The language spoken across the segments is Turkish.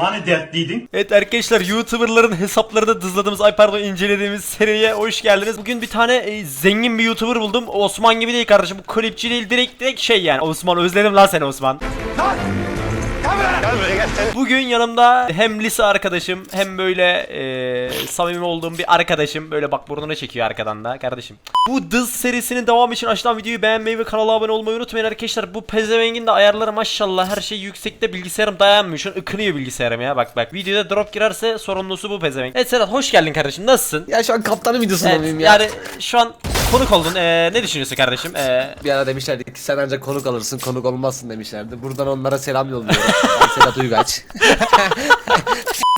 Hani dertliydin? Evet arkadaşlar YouTuber'ların hesaplarını dızladığımız ay pardon incelediğimiz seriye hoş geldiniz. Bugün bir tane e, zengin bir YouTuber buldum. Osman gibi değil kardeşim. Bu klipçi değil direkt direkt şey yani. Osman özledim lan seni Osman. Bugün yanımda hem lise arkadaşım hem böyle e, samimi olduğum bir arkadaşım. Böyle bak burnuna çekiyor arkadan da kardeşim. Bu Dız serisinin devamı için aşağıdan videoyu beğenmeyi ve kanala abone olmayı unutmayın arkadaşlar. Bu pezevengin de ayarları maşallah her şey yüksekte bilgisayarım dayanmıyor. Şu an ıkınıyor bilgisayarım ya bak bak. Videoda drop girerse sorumlusu bu pezevenk. Evet Sedat hoş geldin kardeşim nasılsın? Ya şu an kaptanın videosunda Evet, ya? yani şu an konuk oldun. Ee, ne düşünüyorsun kardeşim? Ee, Bir ara demişlerdi ki sen ancak konuk alırsın konuk olmazsın demişlerdi. Buradan onlara selam yolluyorum. ben Sedat Uygaç.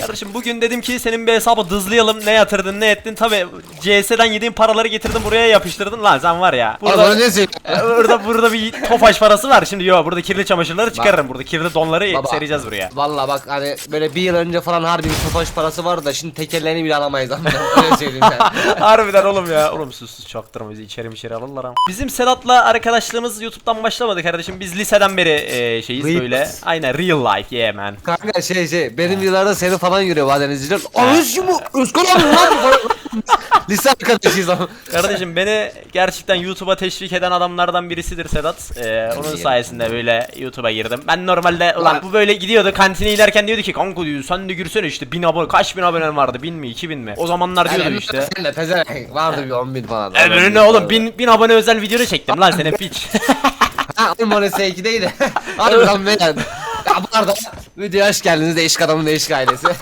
Kardeşim bugün dedim ki senin bir hesabı dızlayalım. Ne yatırdın ne ettin? Tabi CS'den yediğin paraları getirdin buraya yapıştırdın. Lan sen var ya. Burada Burada, ne söyleyeyim? Ee, burada, burada bir tofaş parası var. Şimdi yok burada kirli çamaşırları çıkarırım. Burada kirli donları Baba. sereceğiz buraya. Valla bak hani böyle bir yıl önce falan harbi bir tofaş parası vardı da şimdi tekerlerini bile alamayız ama öyle söyleyeyim yani. Harbiden oğlum ya. Oğlum sus sus çaktırma bizi içeri içeri alırlar ama. Bizim Sedat'la arkadaşlığımız YouTube'dan başlamadı kardeşim. Biz liseden beri e, şeyiz Real- böyle. Aynen real life yeah man. Kanka şey şey benim yıllarda seni falan görüyor bazen izleyiciler. Anasını bu Özkan abi lan. Lise arkadaşıyız ama. Kardeşim beni gerçekten YouTube'a teşvik eden adamlardan birisidir Sedat. Ee, onun sayesinde böyle YouTube'a girdim. Ben normalde ulan bu böyle gidiyordu kantine inerken diyordu ki kanka diyor sen de girsene işte bin abone kaç bin abonen vardı bin mi iki bin mi? O zamanlar diyordu işte. Sen de pezevenk vardı bir 10 bin falan. Öbürü ne oğlum bin, bin abone özel video çektim lan senin piç. Ha o Monese 2 değil de. Hadi lan beyler. Ya bu arada videoya hoş geldiniz değişik adamın değişik ailesi.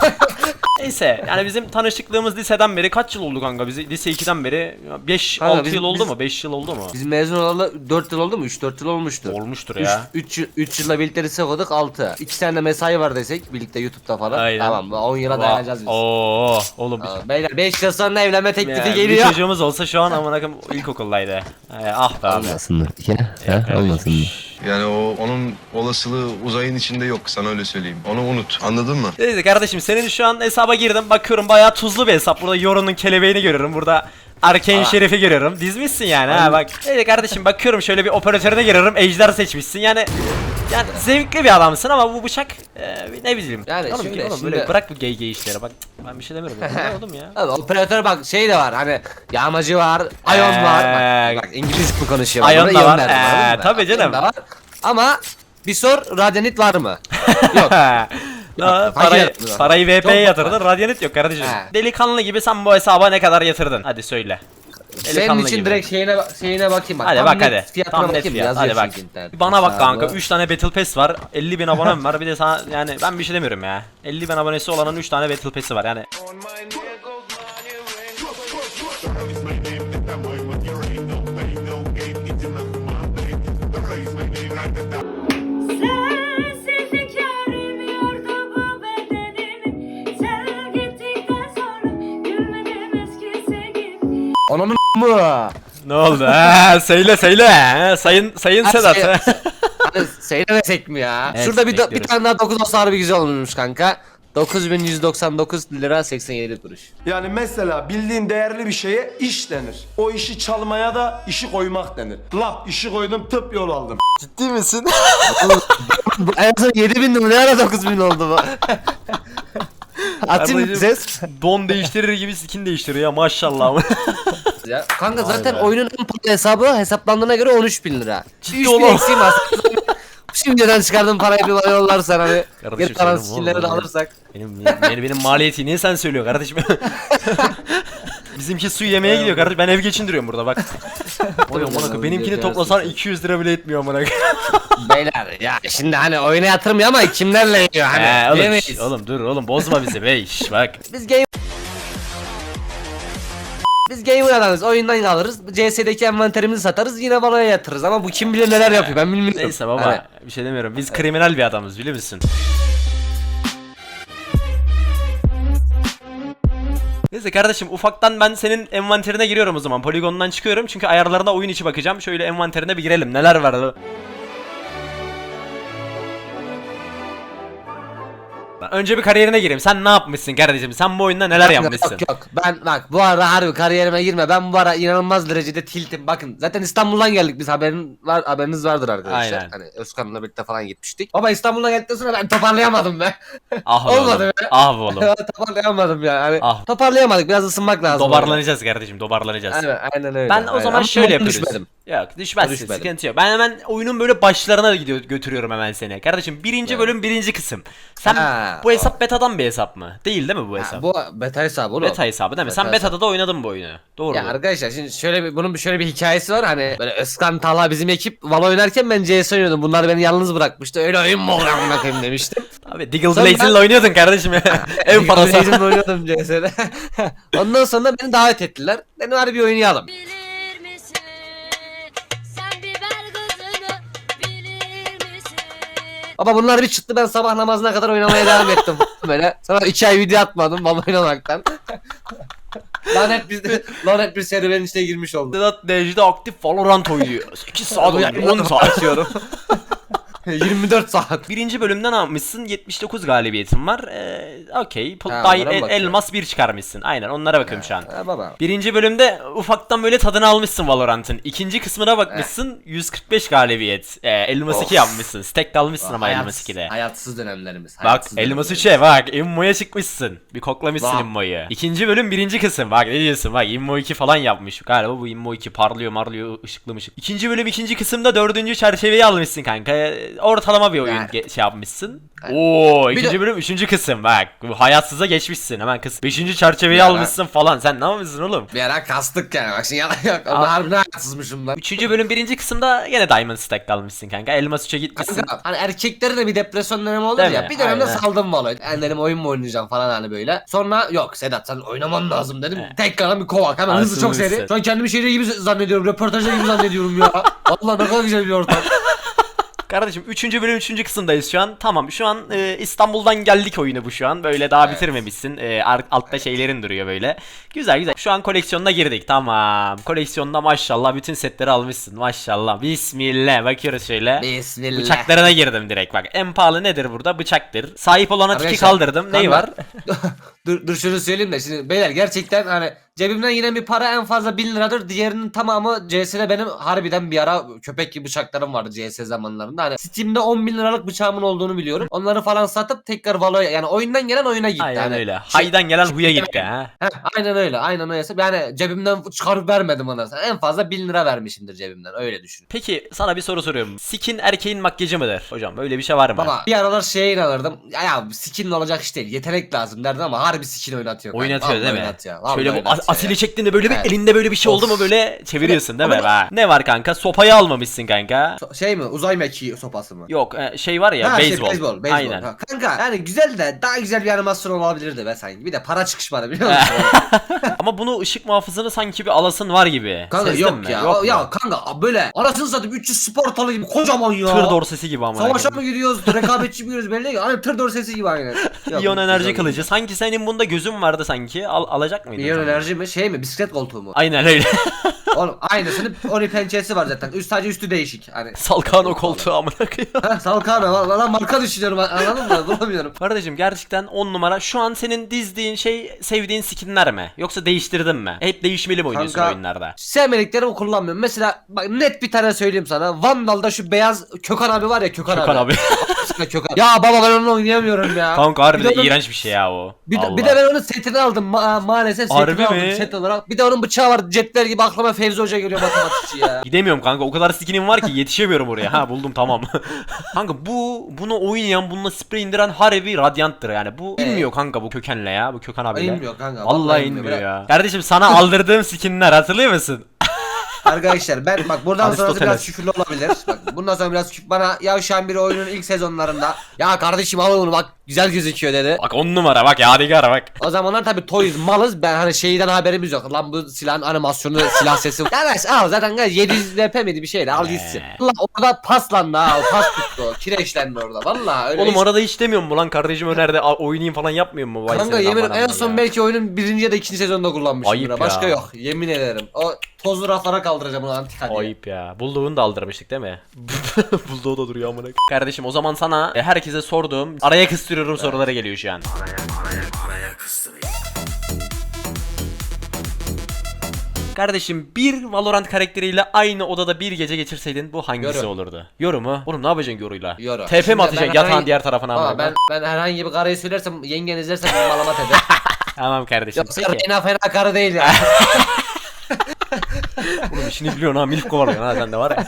Neyse yani bizim tanışıklığımız liseden beri kaç yıl oldu kanka? Bizi lise 2'den beri 5 Kanka 6 biz- yıl oldu biz- mu? 5 yıl oldu mu? Biz mezun olalı 4 yıl oldu mu? 3-4 yıl olmuştu. Olmuştur ya. 3 3 yılla birlikte lise okuduk 6. 2 tane de mesai var desek birlikte YouTube'da falan. Aynen. Tamam 10 yıla dayanacağız biz. Oo oğlum Aa, Beyler 5 yıl sonra evlenme teklifi Yani bir geliyor. çocuğumuz olsa şu an amına koyayım ilkokuldaydı. Ee, ah be abi. Olmasın ya. Ya kardeşim. Yani o onun olasılığı uzayın içinde yok sana öyle söyleyeyim. Onu unut. Anladın mı? Neyse kardeşim senin şu an hesaba girdim bakıyorum bayağı tuzlu bir hesap. Burada Yoru'nun kelebeğini görüyorum. Burada Arcane Şerif'i görüyorum. Dizmişsin yani ha bak. Neyse kardeşim bakıyorum şöyle bir operatörüne giriyorum. Ejder seçmişsin. Yani yani zevkli bir adamsın ama bu bıçak e, ne bileyim. Yani oğlum, şöyle, oğlum böyle şimdi- bırak bu gay gay işleri bak. Ben bir şey demiyorum. Ne oğlum ya? Abi, operatör bak şey de var hani yağmacı var, ayon Ee, var. Bak, bak İngilizce mi konuşuyor? Ayon da var. Ee, tabii canım. Var. Ama bir sor Radyanit var mı? Yok. Aa, parayı, parayı VP'ye yatırdın. Radyanit yok kardeşim. He. Delikanlı gibi sen bu hesaba ne kadar yatırdın? Hadi söyle. Senin Delikanlı için gibi. direkt şeyine şeyine bakayım bak. Hadi Tam bak net hadi. Fiyatına Tam net bakayım fiyat. Hadi bak. çünkü internette. Bana bak kanka bu. 3 tane Battle Pass var. 50 bin abonem var. Bir de sana yani ben bir şey demiyorum ya. 50 bin abonesi olanın 3 tane Battle Pass'i var. Yani Mı? ne oldu? ha söyle söyle. Ha, sayın sayın Ha, Sedat. şey- ha. Hadi seyredesek mi ya? Evet, Şurada bir, do- bir bekliyoruz. tane daha 9 olsa harbi güzel olurmuş kanka. 9199 lira 87 kuruş. Yani mesela bildiğin değerli bir şeye iş denir. O işi çalmaya da işi koymak denir. Laf işi koydum tıp yol aldım. Ciddi misin? Bu en son 7000 lira ne ara 9000 oldu bu? Atayım Kardeşim, ses. Don değiştirir gibi skin değiştiriyor ya maşallah. Ya, kanka zaten be. oyunun en pahalı hesabı hesaplandığına göre 13000 lira. Ciddi 3000 oğlum. eksiğim. Şimdiden çıkardığım parayı bir bana yollarsan hani Kardeşim geri kalan senin skinleri de ya. alırsak. benim, benim, benim maliyeti niye sen söylüyorsun kardeşim? Bizimki su yemeye gidiyor kardeşim. Ben ev geçindiriyorum burada bak. Oy amına koyayım, benimkini toplasan 200 lira bile etmiyor amına koyayım. Beyler ya şimdi hani oyuna yatırmıyor ama kimlerle yiyor hani He, oğlum, bilemeyiz. oğlum dur oğlum bozma bizi be şş, bak. Biz game gamer adamız oyundan alırız CS'deki envanterimizi satarız yine balaya yatırırız ama bu kim bilir neler yapıyor ben bilmiyorum. Neyse baba Hani, bir şey demiyorum. Biz kriminal bir adamız biliyor musun? Neyse kardeşim ufaktan ben senin envanterine giriyorum o zaman. Poligondan çıkıyorum çünkü ayarlarına oyun içi bakacağım. Şöyle envanterine bir girelim. Neler var? Önce bir kariyerine gireyim. Sen ne yapmışsın kardeşim? Sen bu oyunda neler yapmışsın? Yok yok ben bak bu ara harbi kariyerime girme ben bu ara inanılmaz derecede tiltim bakın zaten İstanbul'dan geldik biz haberin var haberiniz vardır arkadaşlar Aynen. hani Özkan'la birlikte falan gitmiştik ama İstanbul'dan geldikten sonra ben toparlayamadım be Ah be Olmadı oğlum. be. Ah be oğlum. toparlayamadım ya hani Ah. toparlayamadık biraz ısınmak lazım Dobarlanacağız kardeşim dobarlanacağız. aynen, aynen öyle Ben o aynen. zaman Ama şöyle düşmedim. Yok düşmezsin Düşmedim. sıkıntı yok. Ben hemen oyunun böyle başlarına gidiyor götürüyorum hemen seni. Kardeşim birinci Evet. bölüm birinci kısım. Sen Ha, bu hesap betadan bir hesap mı? Değil değil mi bu Ha, hesap? bu beta hesabı oğlum Beta hesabı değil mi? Sen Beta hesabı. betada da oynadın bu oyunu. Doğru Ya mu? arkadaşlar şimdi şöyle bir bunun bir şöyle bir hikayesi var hani böyle Özkan Talha bizim ekip Valo oynarken ben CS oynuyordum. Bunlar beni yalnız bırakmıştı. Öyle oyun mu olur amına koyayım demiştim. Abi Diggle Sonra Blaze'inle oynuyordun kardeşim ya. en parası. Legends oynuyordum CS'de. Ondan sonra beni davet ettiler. Dedim hadi bir oynayalım. Baba bunlar bir çıktı ben sabah namazına kadar oynamaya devam ettim. Böyle. Sonra iki ay video atmadım baba oynamaktan. lanet bir lanet bir serüvenin içine girmiş oldum. Sedat Necde aktif Valorant oynuyor. 8 saat oynuyor. 10 saat. açıyorum. 24 saat. Birinci bölümden almışsın 79 galibiyetin var. Ee, Okey. Pul- Ha, Day- onlara mı el- bakıyorum? elmas 1 çıkarmışsın. Aynen onlara bakıyorum şu an. Ha baba. Birinci bölümde ufaktan böyle tadını almışsın Valorant'ın. İkinci kısmına bakmışsın 145 galibiyet. Ee, elmas Of. 2 yapmışsın. Stack almışsın ama elmas 2'de. Hayatsız dönemlerimiz. Bak hayatsız elmas dönemlerimiz. 3'e bak immoya çıkmışsın. Bir koklamışsın Bak. immoyu. İkinci bölüm birinci kısım. Bak ne diyorsun bak immo 2 falan yapmış. Galiba bu immo 2 parlıyor marlıyor ışıklı mışık. İkinci bölüm ikinci kısımda dördüncü çerçeveyi almışsın kanka. Ee, Ortalama bir oyun Yani. ge- şey yapmışsın. Oo ikinci de- bölüm üçüncü kısım bak. Hayatsıza geçmişsin hemen kız. Beşinci çerçeveyi almışsın falan. Sen ne yapmışsın oğlum? Bir ara kastık yani bak şimdi yalan yok. Ama harbiden hayatsızmışım lan. Üçüncü bölüm birinci kısımda yine Diamond Stack almışsın kanka. Elmas 3'e gitmişsin. Kanka, hani erkeklerin de bir depresyon dönemi olur Değil ya. mi? Bir dönemde Aynen. saldım valla. Yani dedim oyun mu oynayacağım falan hani böyle. Sonra yok Sedat sen oynaman lazım dedim. Evet. Tekrardan bir kovak hemen hızlı çok seri. Şu an kendimi şeyde gibi zannediyorum. Röportajda gibi zannediyorum ya. Valla ne kadar güzel bir ortam. Kardeşim 3. bölüm 3. kısımdayız şu an. Tamam şu an e, İstanbul'dan geldik oyunu bu şu an. Böyle daha bitirmemişsin. E, altta şeylerin duruyor böyle. Güzel güzel. Şu an koleksiyonuna girdik. Tamam. Koleksiyonda maşallah bütün setleri almışsın. Maşallah. Bismillah. Bakıyoruz şöyle. Bismillah. Bıçaklarına girdim direkt bak. En pahalı nedir burada? Bıçaktır. Sahip olana tiki kaldırdım. Neyi var? dur, dur şunu söyleyeyim de şimdi beyler gerçekten hani cebimden yine bir para en fazla 1000 liradır. Diğerinin tamamı CS'de benim harbiden bir ara köpek gibi bıçaklarım vardı CS zamanlarında. Hani Steam'de 10 bin liralık bıçağımın olduğunu biliyorum. Onları falan satıp tekrar Valo'ya yani oyundan gelen oyuna gitti. Aynen Hani öyle. şey- Haydan gelen huya gitti ha. Aynen öyle. Aynen öyle. Yani cebimden çıkarıp vermedim ona. En fazla 1000 lira vermişimdir cebimden. Öyle düşün. Peki sana bir soru soruyorum. Skin erkeğin makyajı mıdır? Hocam böyle bir şey var mı? Baba bir aralar şeye inanırdım. Ya, ya skin olacak iş değil. Yetenek lazım derdim ama harbi skin oynatıyor. kanka. Oynatıyor Vallahi değil mi? oynatıyor. Vallahi Şöyle bu oynatıyor as- asili ya. çektiğinde böyle bir Evet. elinde böyle bir şey oldu mu böyle çeviriyorsun değil mi? Ha. Ne var kanka? Sopayı almamışsın kanka. So- Şey mi? Uzay mekiği sopası mı? Yok e, şey var ya Ha, şey, beyzbol. beyzbol, beyzbol. Aynen. Ha, kanka yani güzel de daha güzel bir animasyon olabilirdi be sanki. Bir de para çıkışmadı biliyor musun? Ama bunu ışık muhafızını sanki bir alasın var gibi. kanka Sezdin yok mi? ya. Yok mu? ya kanka böyle anasını satayım 300 sportalı gibi kocaman ya. Tır dorsesi gibi ama. Savaşa mı gidiyoruz? Rekabetçi mi gidiyoruz belli değil. Hani tır dorsesi gibi aynen. Yok, İyon enerji güzel. kılıcı. Sanki senin bunda gözün vardı sanki. Al, alacak mıydın? İyon sen? enerji mi? Şey mi? Bisiklet koltuğu mu? Aynen öyle. Oğlum aynısının Oni pençesi var zaten. Üst sadece üstü değişik. Hani Salkano koltuğu amına koyayım. Ha Salkano lan, lan marka düşünüyorum anladın mı? Bulamıyorum. Kardeşim gerçekten 10 numara. Şu an senin dizdiğin şey sevdiğin skinler mi? Yoksa değiştirdin mi? Hep değişmeli mi oynuyorsun Kanka- oyunlarda? Sevmediklerimi kullanmıyorum. Mesela bak net bir tane söyleyeyim sana. Vandal'da şu beyaz Kökan abi var ya Kökan, Gökhan abi. abi. Kökan. Ya baba ben onu oynayamıyorum ya. Kanka harbiden Bir de onun- iğrenç bir şey ya o. Bir de, bir de ben onun setini aldım ma- maalesef Harbi setini aldım mi? set olarak. Bir de onun bıçağı var cetvel gibi aklıma Fevzi Hoca geliyor matematikçi ya. Gidemiyorum kanka o kadar skinim var ki yetişemiyorum oraya. Ha buldum tamam. kanka bu bunu oynayan bununla sprey indiren harbi radyanttır yani. Bu Evet. inmiyor kanka bu kökenle ya bu köken abiyle. İnmiyor kanka. Vallahi inmiyor ya. Kardeşim sana aldırdığım skinler hatırlıyor musun? Arkadaşlar ben bak buradan Aristoteles. biraz küfürlü olabilir. Bak bundan sonra biraz küfür bana yavşan biri oyunun ilk sezonlarında ya kardeşim al onu bak güzel gözüküyor dedi. Bak on numara bak yadigar bak. O zamanlar tabii toys malız ben hani şeyden haberimiz yok. Lan bu silahın animasyonu silah sesi. Arkadaş al zaten gayet 700 DP miydi bir şeydi al gitsin. Allah orada paslandı ha o pas. Kireçlendi orada. Vallahi öyle Oğlum hiç- arada hiç demiyor mu lan kardeşim Öner'de "Aa, oynayayım falan yapmıyor mu? Vay Kanka yemin aman en son ya. belki oyunun birinci ya da ikinci sezonda kullanmışım. Ayıp ya. Başka yok. Yemin ederim. O tozlu raflara kaldıracağım onu antika diye. Ayıp ya. Bulldog'unu da aldırmıştık değil mi? Bulldog da duruyor amına. Kardeşim o zaman sana e, herkese sorduğum araya kıstırıyorum sorulara geliyor şu an. Kardeşim bir Valorant karakteriyle aynı odada bir gece geçirseydin bu hangisi Yoru. olurdu? Yoru mu? Oğlum ne yapacaksın Yoru'yla? Yoru. TP mi atacaksın yatağın herhangi- diğer tarafına ama ben ben herhangi bir karıyı söylersem yengen izlerse beni malamat eder. Tamam kardeşim. Yoksa Peki. fena fena karı değil ya. Oğlum işini biliyorsun ha milf kovalıyorsun ha sen de var ya.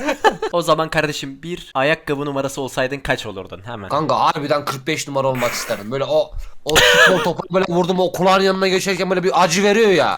o zaman kardeşim bir ayakkabı numarası olsaydın kaç olurdun hemen? Kanka harbiden 45 numara olmak isterdim. Böyle o o futbol topu böyle vurdum o kulağın yanına geçerken böyle bir acı veriyor ya.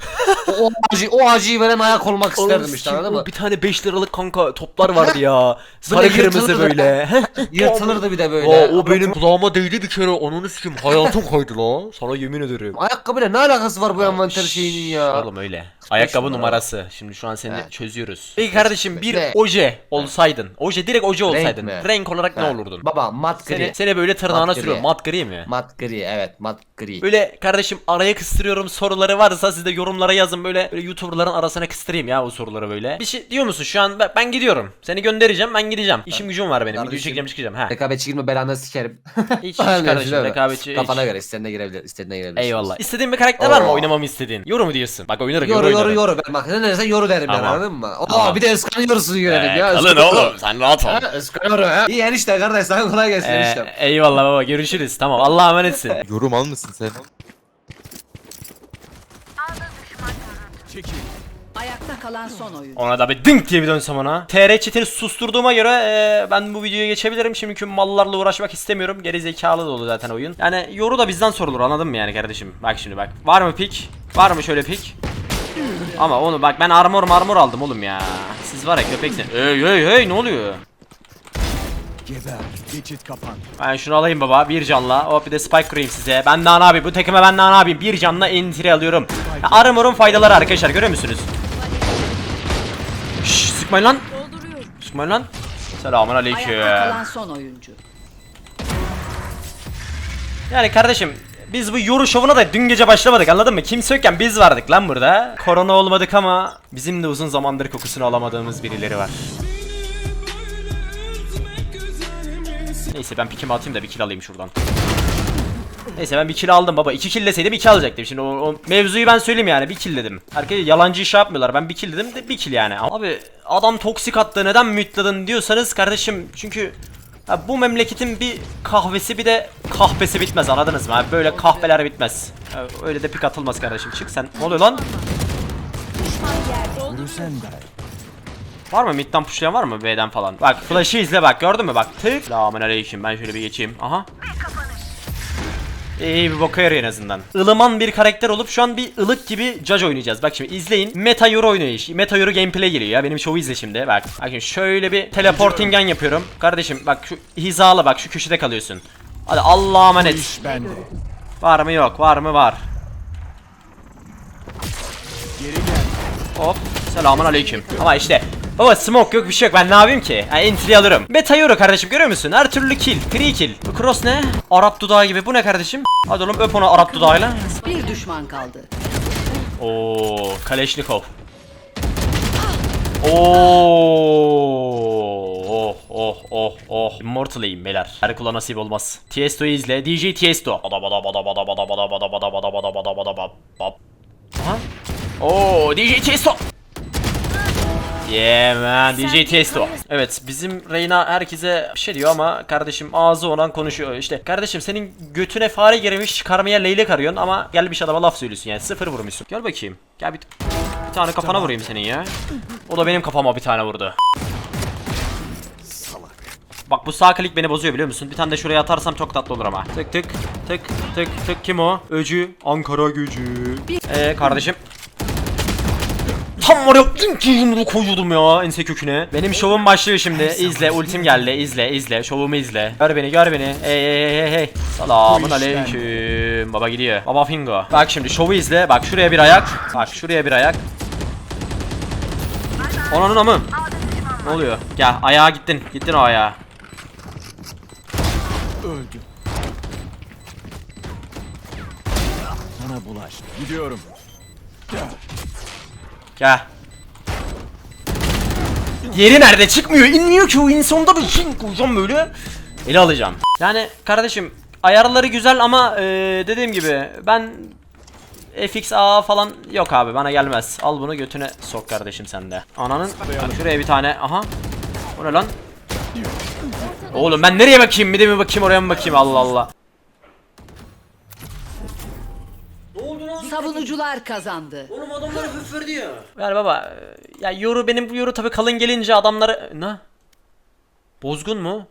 O, acı o acıyı veren ayak olmak isterdim işte anladın mı? Bir tane 5 liralık kanka toplar vardı ya. Sarı Böyle kırmızı yırtılırdı. böyle. Yırtılırdı bir de böyle. Aa, o benim kulağıma değdi bir kere onun sikim hayatım kaydı la. Sana yemin ederim. Ayakkabıyla ne alakası var bu envanter şeyinin ya? Oğlum öyle. Ayakkabı numara. numarası. Şimdi şu an seni He. çözüyoruz. Peki kardeşim bir Ne? oje olsaydın. Oje direkt oje olsaydın. mi? Renk olarak ne Ha. olurdun? Baba mat gri. Seni, seni böyle tırnağına Mat gri. sürüyor. Mat gri mi? Mat gri evet mat gri. Böyle kardeşim araya kıstırıyorum soruları varsa siz de yorumlara yazın böyle, böyle YouTuber'ların arasına kıstırayım ya o soruları böyle. Bir şey diyor musun şu an ben, ben gidiyorum. Seni göndereceğim ben gideceğim. İşim gücüm var benim. Video Kardeşim, çekeceğim çıkacağım. Ha. Rekabetçi girme belanı sikerim. Hiç, hiç Aynen, kardeşim rekabetçi. Kafana göre istediğine girebilir, istediğine girebilirsin. Eyvallah. İstediğin bir karakter var mı Oo. oynamamı istediğin? Yoru mu diyorsun? Bak oynarım Yoru yoru oynarım. yoru ben bak ne dersen yoru derim yani Tamam. anladın mı? Oo Tamam. bir de ıskan yorusunu görelim Ee, ya. kalın yoru. oğlum sen rahat ol. Ha, yoru ha. İyi enişte kardeş sana kolay gelsin Ee, eniştem. eyvallah baba görüşürüz. Tamam Allah'a emanetsin. Yorum al mısın sen? Ayakta kalan son oyun. Ona da bir dınk diye bir dönsem ona. TR chatini susturduğuma göre e, ben bu videoya geçebilirim. Çünkü mallarla uğraşmak istemiyorum. Geri zekalı dolu zaten oyun. Yani yoru da bizden sorulur anladın mı yani kardeşim? Bak şimdi bak. Var mı pik? Var mı şöyle pik? Ama onu bak ben armor marmor aldım oğlum ya. Siz var ya köpeksin. Hey hey hey ne oluyor? Ben şunu alayım baba bir canla. Hop bir de spike kurayım size. Ben daha ne yapayım? Bu takıma ben daha ne yapayım? Bir canla entry alıyorum. Ya, armor'un faydaları arkadaşlar görüyor musunuz? Şşş sıkmayın lan. Sıkmayın lan. Selamun aleyküm. Ayakta kalan son oyuncu. Yani kardeşim biz bu yoru şovuna da dün gece başlamadık anladın mı? Kimse yokken biz vardık lan burada. Korona olmadık ama bizim de uzun zamandır kokusunu alamadığımız birileri var. Neyse ben pikimi atayım da bir kill alayım şuradan. Neyse ben bir kill aldım baba. İki killeseydim iki alacaktım. Şimdi o, o mevzuyu ben söyleyeyim yani. Bir kill dedim. Herkes yalancı iş yapmıyorlar. Ben bir kill dedim de bir kill yani. Abi adam toksik attı neden mütladın diyorsanız kardeşim çünkü ha, bu memleketin bir kahvesi bir de kahvesi bitmez anladınız mı? Böyle kahveler bitmez. Ha, öyle de pik atılmaz kardeşim. Çık sen. Ne oluyor lan? Var mı midden pushlayan var mı B'den falan? Bak flash'ı izle bak gördün mü bak tık. Selamun aleyküm ben şöyle bir geçeyim. Aha. İyi bir boka yarıyor en azından. Ilıman bir karakter olup şu an bir ılık gibi judge oynayacağız. Bak şimdi izleyin. Meta Euro oynayış. Meta Euro gameplay geliyor ya. Benim şovu izle şimdi. Bak. Bak şimdi şöyle bir teleporting gun yapıyorum. Kardeşim bak şu hizalı bak şu köşede kalıyorsun. Hadi Allah'a emanet. Var mı yok. Var mı var. Hop. Selamun aleyküm. Ama işte Baba smoke yok bir şey yok ben ne yapayım ki? Yani entry alırım. Beta euro kardeşim görüyor musun? Her türlü kill. Free kill. Bu cross ne? Arap dudağı gibi. Bu ne kardeşim? Hadi oğlum öp onu Arap dudağıyla. Bir düşman kaldı. Oo, Kalashnikov. Oo, oh oh oh oh. Immortal'ıyım beyler. Her kula nasip olmaz. Tiesto'yu izle. DJ Tiesto. Bada bada bada bada bada bada bada bada bada bada bada bada bada bab. Aha. Oo, DJ Tiesto. Yeah man, DJ Tiesto. Evet, bizim Reyna herkese bir şey diyor ama kardeşim ağzı olan konuşuyor. İşte kardeşim senin götüne fare girmiş çıkarmaya leylek arıyorsun ama gelmiş adama laf söylüyorsun yani sıfır vurmuşsun. Gel bakayım. Gel bir, bir tane kafana vurayım senin ya. O da benim kafama bir tane vurdu. Bak bu sağ klik beni bozuyor biliyor musun? Bir tane de şuraya atarsam çok tatlı olur ama. Tık tık tık tık tık kim o? Öcü Ankara gücü. Eee kardeşim. Tam oraya ki yumruğu koyuyordum ya ense köküne. Benim şovum başlıyor şimdi. İzle ultim geldi. İzle izle. Şovumu izle. Gör beni gör beni. Hey hey hey hey. Selamun aleyküm. Baba gidiyor. Baba fingo. Bak şimdi şovu izle. Bak şuraya bir ayak. Bak şuraya bir ayak. Onun amı. Ne oluyor? Gel ayağa gittin. Gittin o ayağa. Öldü. Sana bulaş. Gidiyorum. Gel. Yeri nerede? Çıkmıyor. inmiyor ki o insonda bir şey koyacağım böyle. Ele alacağım. Yani kardeşim ayarları güzel ama eee, dediğim gibi ben FXA falan yok abi bana gelmez. Al bunu götüne sok kardeşim sen de. Ananın şuraya bir tane. Aha. O ne lan? Oğlum ben nereye bakayım? Bir de mi bakayım oraya mı bakayım? Allah Allah. Savunucular kazandı. Oğlum adamları füfür diyor. Ver baba. Ya yoru benim bu yoru tabi kalın gelince adamları... Ne? Bozgun mu?